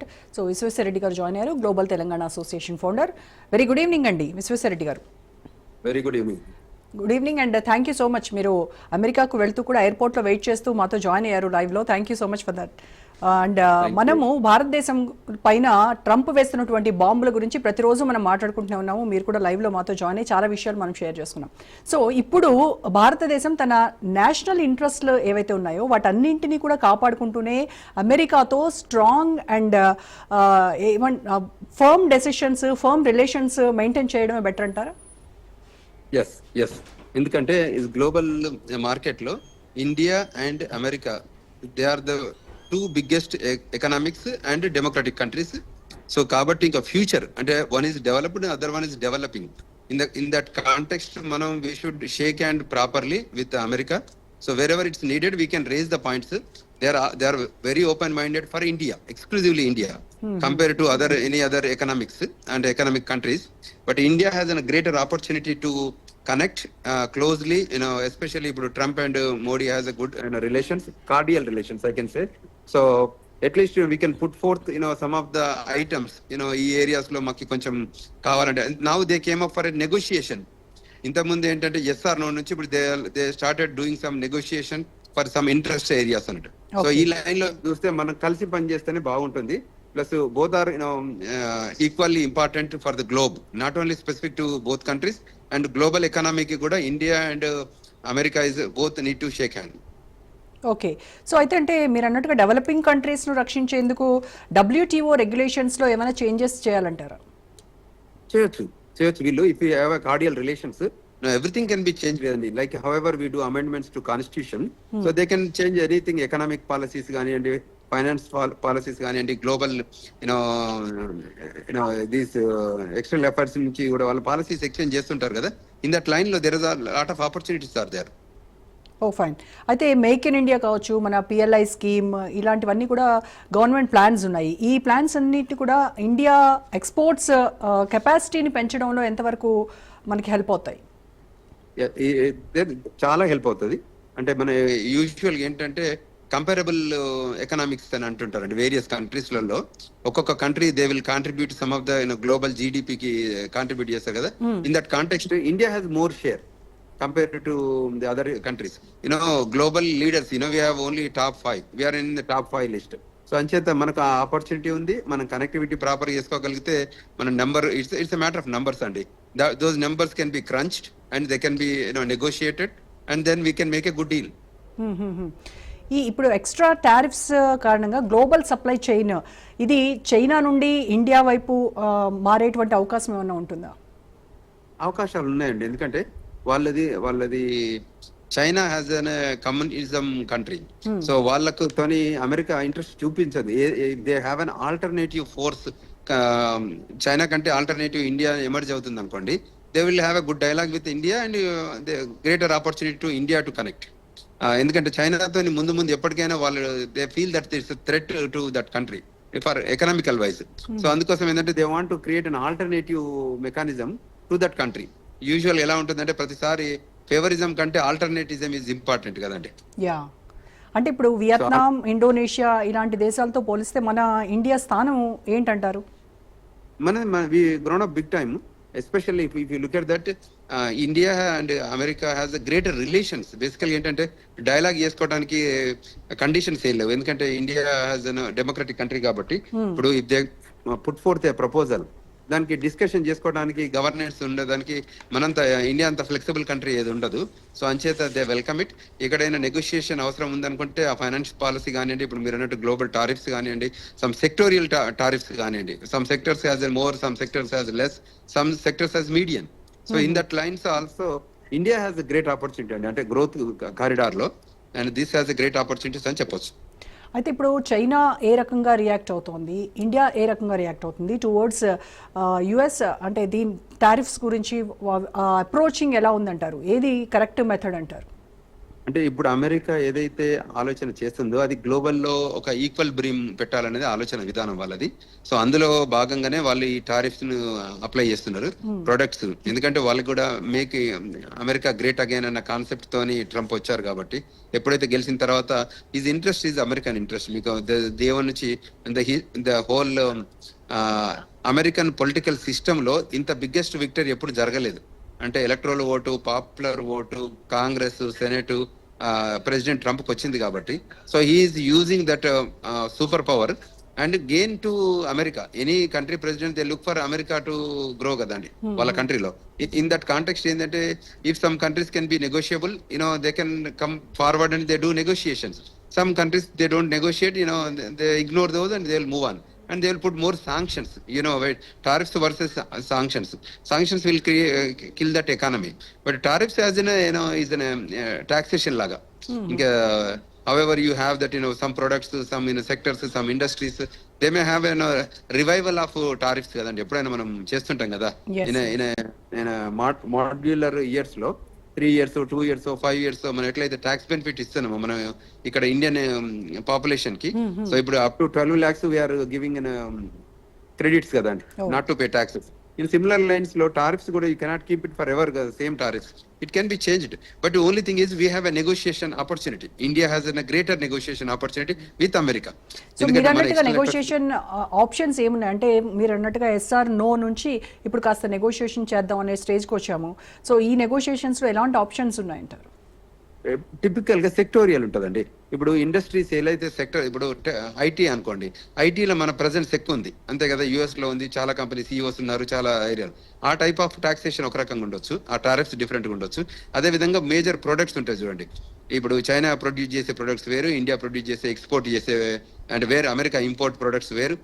Advocate so Vishweshwar Reddy గారు join అయ్యారు. Global Telangana association founder very good evening అండి. విశ్వేశ్వరరెడ్డి గారు. Very good evening good evening and thank you so much మీరు అమెరికాకు వెళ్తూ కూడా ఎయిర్పోర్ట్లో వెయిట్ చేస్తూ మాతో జాయిన్ అయ్యారు లైవ్లో. Thank you so much for that and మనము భారతదేశం పైన ట్రంప్ వేస్తున్నటువంటి బాంబుల గురించి ప్రతిరోజు మనం మాట్లాడుకుంటూనే ఉన్నాము. మీరు కూడా లైవ్లో మాతో జాయిన్ అయ్యి చాలా విషయాలు మనం షేర్ చేసుకున్నాం. సో ఇప్పుడు భారతదేశం తన నేషనల్ ఇంట్రెస్ట్లు ఏవైతే ఉన్నాయో వాటన్నింటినీ కూడా కాపాడుకుంటూనే అమెరికాతో strong and um firm decisions firm relations maintain చేయడమే బెటర్ అంటారా? ఎస్ ఎస్ ఎందుకంటే ఇది గ్లోబల్ మార్కెట్లో India and America they are the two biggest economics and democratic countries so కాబట్టి ఇంకా ఫ్యూచర్ అంటే one is developed other one is developing in the in that context మనం we should shake hand properly with America so wherever it's needed we can raise the points they are they are very open minded for India exclusively India compare to other any other economics and economic countries but India has an greater opportunity to connect uh, closely you know especially ఇప్పుడు Trump and Modi has a good relations cordial relations I can say so at least we can put forth you know some of the items you know ఈ areas లో మాకు కొంచెం కావాలంటే now they came up for a negotiation ఇంతకుముందు ఏంటంటే ఎస్ఆర్ నో నుంచి ఇప్పుడు they they started doing some negotiation for some interest areas అన్నట్టు. సో. ఈ లైన్లో చూస్తే మనం కలిసి పనిచేస్తేనే బాగుంటుంది. Plus both are you know equally important for the globe not only specific to both countries and global ఎకనామీకి కూడా India and America is both need to shake hand okay so అయితే అంటే మీరు అన్నట్టుగా డెవలపింగ్ కంట్రీస్ను రక్షించేందుకు డబ్ల్యూటీఓ రెగ్యులేషన్స్లో ఏమైనా changes చేయాలంటారా? చేయొచ్చు. చేయొచ్చు వీళ్ళు. If you have cordial relations everything can be change కదండి like however we do amendments to constitution so they can change anything economic policies కానివ్వండి ఫైనాన్స్ పాలసీస్ కానివ్వండి global you know you know these external affairs నుంచి కూడా వాళ్ళ policies exchange చేస్తుంటారు కదా. In that లైన్లో there is lot of opportunities are there oh fine అయితే make in India కావచ్చు మన పిఎల్ఐ స్కీమ్ ఇలాంటివన్నీ కూడా గవర్నమెంట్ ప్లాన్స్ ఉన్నాయి. ఈ ప్లాన్స్ అన్నిటి కూడా ఇండియా ఎక్స్పోర్ట్స్ కెపాసిటీని పెంచడంలో ఎంతవరకు మనకి హెల్ప్ అవుతాయి? చాలా హెల్ప్ అవుతుంది. అంటే మన యూజువల్ ఏంటంటే కంపారబుల్ ఎకనామిక్స్ అని అంటుంటారండి వేరియస్ కంట్రీస్లలో ఒక్కొక్క country they will contribute some of the గ్లోబల్కి contribute చేస్తారు కదా. In that context India has more share compare to the other countries you know global leaders you know we have only top five we are in the top five list so అంచేత మనకు ఆ opportunity ఉంది. మనం connectivity proper చేసుకోగలిగితే మన number it's it's matter of numbers అండి. Those numbers can be crunched and they can be you know negotiated and then we can make a good deal. ఈ ఇప్పుడు ఎక్స్ట్రా టారిఫ్స్ కారణంగా global supply chain ఇది China నుండి India వైపు ఆ, మారేటువంటి అవకాశం ఏమైనా ఉంటుందా? అవకాశాలు ఉన్నాయండి. ఎందుకంటే వాళ్ళది వాళ్ళది China has an communism country so వాళ్ళకు తోని అమెరికా ఇంట్రెస్ట్ చూపించదు. They have an alternative force China కంటే ఆల్టర్నేటివ్ ఇండియా ఎమర్జ్ అవుతుంది అనుకోండి. They will have a good dialogue with India and greater opportunity to India to connect ఎందుకంటే చైనాతో ముందు ముందు ఎప్పటికైనా వాళ్ళు they feel that it's threat to that country for economical wise so అందుకోసం ఏంటంటే they want to create an alternative mechanism to that country usual ఎలా ఉంటుందంటే ప్రతిసారి ఫేవరిజం కంటే ఆల్టర్నేటిజం ఈజ్ ఇంపార్టెంట్ కదండి. యా. అంటే ఇప్పుడు వియత్నాం ఇండోనేషియా ఇలాంటి దేశాలతో పోలిస్తే మన ఇండియా స్థానం ఏంటంటారు? మన we grown up big time especially if you look at that India and America has greater relations basical ఏంటంటే డైలాగ్ చేసుకోవడానికి కండిషన్స్ ఏం లేవు. ఎందుకంటే ఇండియా హ్యాస్ డెమోక్రటిక్ కంట్రీ కాబట్టి ఇప్పుడు if they put forth a proposal దానికి డిస్కషన్ చేసుకోవడానికి governance ఉండడానికి మనంత ఇండియా అంత ఫ్లెక్సిబుల్ కంట్రీ ఏది ఉండదు. సో అంచేత దే వెల్కమ్ ఇట్ ఎక్కడైనా నెగోషియేషన్ అవసరం ఉందనుకుంటే ఆ ఫైనాన్స్ పాలసీ కానివ్వండి ఇప్పుడు మీరు అన్నట్టు గ్లోబల్ టారిఫ్స్ కానివ్వండి సమ్ సెక్టోరియల్ టారిఫ్స్ కానివ్వండి. Some sectors as more some sectors as less some sectors as medium so in that lines also India has a great opportunity అండి. అంటే growth కారిడార్లో. And this has a great opportunities అని చెప్పొచ్చు. అయితే ఇప్పుడు China ఏ రకంగా react అవుతోంది? India ఏ రకంగా react అవుతుంది? టువర్డ్స్ యుఎస్ అంటే దీని టారిఫ్స్ గురించి అప్రోచింగ్ ఎలా ఉందంటారు? ఏది కరెక్ట్ మెథడ్ అంటారు? అంటే ఇప్పుడు అమెరికా ఏదైతే ఆలోచన చేస్తుందో అది గ్లోబల్లో ఒక ఈక్వల్ బ్రీమ్ పెట్టాలనేది ఆలోచన విధానం వాళ్ళది. సో అందులో భాగంగానే వాళ్ళు ఈ టారిఫ్స్ను అప్లై చేస్తున్నారు ప్రొడక్ట్స్. ఎందుకంటే వాళ్ళకి కూడా మేక్ అమెరికా గ్రేట్ అగైన్ అన్న కాన్సెప్ట్ తోని ట్రంప్ వచ్చారు కాబట్టి ఎప్పుడైతే గెలిచిన తర్వాత is interest is American interest. మీకు దేవన్ నుంచి ద హోల్ అమెరికన్ పొలిటికల్ సిస్టమ్లో ఇంత బిగ్గెస్ట్ విక్టరీ ఎప్పుడు జరగలేదు. అంటే electoral vote popular vote Congress senate president Trump వచ్చింది కాబట్టి. So he's using that super power and gain to America any country president they look for America to grow కదండి వాళ్ళ కంట్రీలో. ఇన్ దట్ కాంటెక్స్ట్ ఏంటంటే if some countries can be negotiable you know they can come forward and they do negotiations some countries they don't negotiate you know they ignore those and they will move on and they will put more sanctions you know tariffs versus sanctions sanctions will kill that economy but tariffs as in you know is an taxation లాగా ఇంకా however you have that you know some products some in sectors some industries they may have an revival of tariffs కదండి ఎప్పుడైనా మనం చేస్తుంటాం కదా? In in modular ఇయర్స్లో three years two years five years మనం ఎట్లయితే ట్యాక్స్ బెనిఫిట్ ఇస్తున్నామో మనం ఇక్కడ ఇండియన్ పాపులేషన్కి సో ఇప్పుడు up to twelve lakhs we're giving credits కదండి. Not to pay taxes in similar లైన్స్లో టారిఫ్స్ కూడా you cannot keep it forever same tariffs it can be changed but only thing is we have a negotiation opportunity India has an greater negotiation opportunity with America so మీరు అన్నట్టుగా negotiation options ఏమున్నాయి? అంటే మీరు అన్నట్టుగా SR నో నుంచి ఇప్పుడు కాస్త నెగోషియేషన్ చేద్దాం అనే స్టేజ్కి వచ్చాము. సో ఈ నెగోషియేషన్స్లో ఎలాంటి ఆప్షన్స్ ఉన్నాయంటారు? టిపికల్గా సెక్టోరియల్ ఉంటదండి. ఇప్పుడు ఇండస్ట్రీస్ ఏదైతే సెక్టర్ ఇప్పుడు ఐటీ అనుకోండి ఐటీలో మన ప్రజెన్స్ ఎక్కువ ఉంది. అంతే కదా యుఎస్లో ఉంది చాలా కంపెనీ సీఈఓస్ ఉన్నారు చాలా ఏరియాలు ఆ టైప్ ఆఫ్ టాక్సేషన్ ఒక రకంగా ఉండొచ్చు ఆ టారిఫ్స్ డిఫరెంట్గా ఉండొచ్చు. అదే విధంగా మేజర్ ప్రొడక్ట్స్ ఉంటాయి చూడండి. ఇప్పుడు చైనా ప్రొడ్యూస్ చేసే ప్రొడక్ట్స్ వేరు ఇండియా ప్రొడ్యూస్ చేసే ఎక్స్పోర్ట్ చేసే అండ్ వేరు అమెరికా ఇంపోర్ట్ ప్రొడక్ట్స్ వేరు.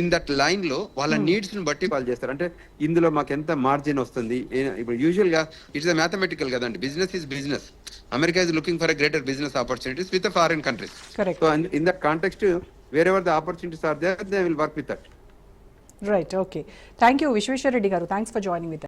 ఇన్ దట్ లైన్లో వాళ్ళ నీడ్స్ని బట్టి వాళ్ళు చేస్తారు. అంటే ఇందులో మాకు ఎంత మార్జిన్ వస్తుంది ఇప్పుడు యూజువల్గా ఇట్స్ మ్యాథమెటికల్ కదండి. Business is business America is looking for a greater business opportunities with the foreign countries. Correct. So, in, in that context, wherever the opportunities are there, they will work with that. Right. Okay. Thank you, Vishweshwar Reddy garu. Thanks for joining with us.